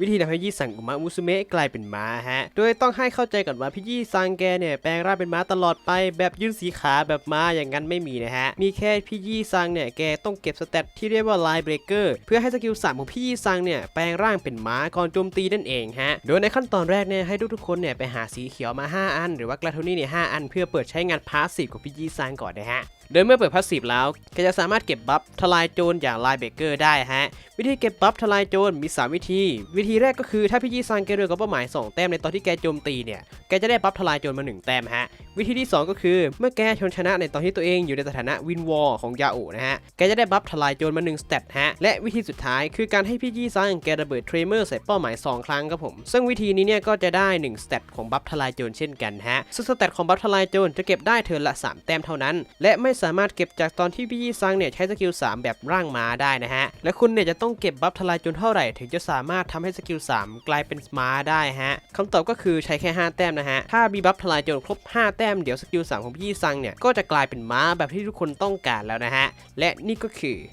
วิธีทำให้ยี่ซังอุมะมุสุเมะกลายเป็นม้าฮะ โดยต้องให้เข้าใจก่อนว่าพี่ยี่ซังแกเนี่ยแปลงร่างเป็นม้าตลอดไปแบบยืนสีขาแบบม้าอย่างนั้นไม่มีนะฮะ มีแค่พี่ยี่ซังเนี่ยแกต้องเก็บสเตตที่เรียกว่าไลน์เบรกเกอร์เพื่อให้สกิลสามของพี่ยี่ซังเนี่ยแปลงร่างเป็นม้าก่อนโจมตีนั่นเองฮะ โดยในขั้นตอนแรกเนี่ยให้ทุกๆคนเนี่ยไปหาสีเขียวมา 5 อัน หรือว่ากระทุนี่เนี่ยหอัน เพื่อเปิดใช้งานพาสซีฟของพี่ยี่ซังก่อนนะฮะ โดยเมื่อเปิดพาสซีฟแล้วก็จะสามารถเก็บบัฟทลายโจรอย่างไลน์เบเกอร์ได้ฮะ วิธีเก็บบัฟทลายโจรมี 3 วิธี วิธีแรกก็คือถ้าพี่ยี่ซังแกเรือกับเป้าหมาย 2 แต้มในตอนที่แกโจมตีเนี่ย แกจะได้บัฟทลายโจรมา 1 แต้มฮะ วิธีที่ 2 ก็คือเมื่อแกชนชนะในตอนที่ตัวเองอยู่ในสถานะวินวอลของยาโอนะฮะ แกจะได้บัฟทลายโจรมา1สเตตฮะ และวิธีสุดท้ายคือการให้พี่ยี่ซังแกระเบิดเทรเมอร์ใส่เป้าหมาย 2 ครั้งครับผม ซึ่งวิธีนี้เนี่ยก็จะได้1สเตตของบัฟทลายโจรเช่นกันฮะซึ่งสเตตของบัฟทลายโจรจะเก็บได้เทิร์นละ 3 แต้มเท่านั้น และไม่สามารถเก็บจากตอนที่พี่ยี่ซังเนี่ยใช้สกิล3แบบร่างม้าได้นะฮะ และคุณเนี่ยจะต้องเก็บบัฟทลายโจรเท่าไหร่ ถึงจะสามารถทำให้สกิล3กลายเป็นม้าได้ฮะคำตอบก็คือใช้แค่ 5 แต้มนะฮะ ถ้ามีบัฟทลายโจรครบ 5 แต้มเดี๋ยวสกิล3ของพี่ยี่ซังเนี่ยก็จะกลายเป็นม้าแบบที่ทุกคนต้องการแล้วนะฮะ และนี่ก็คือ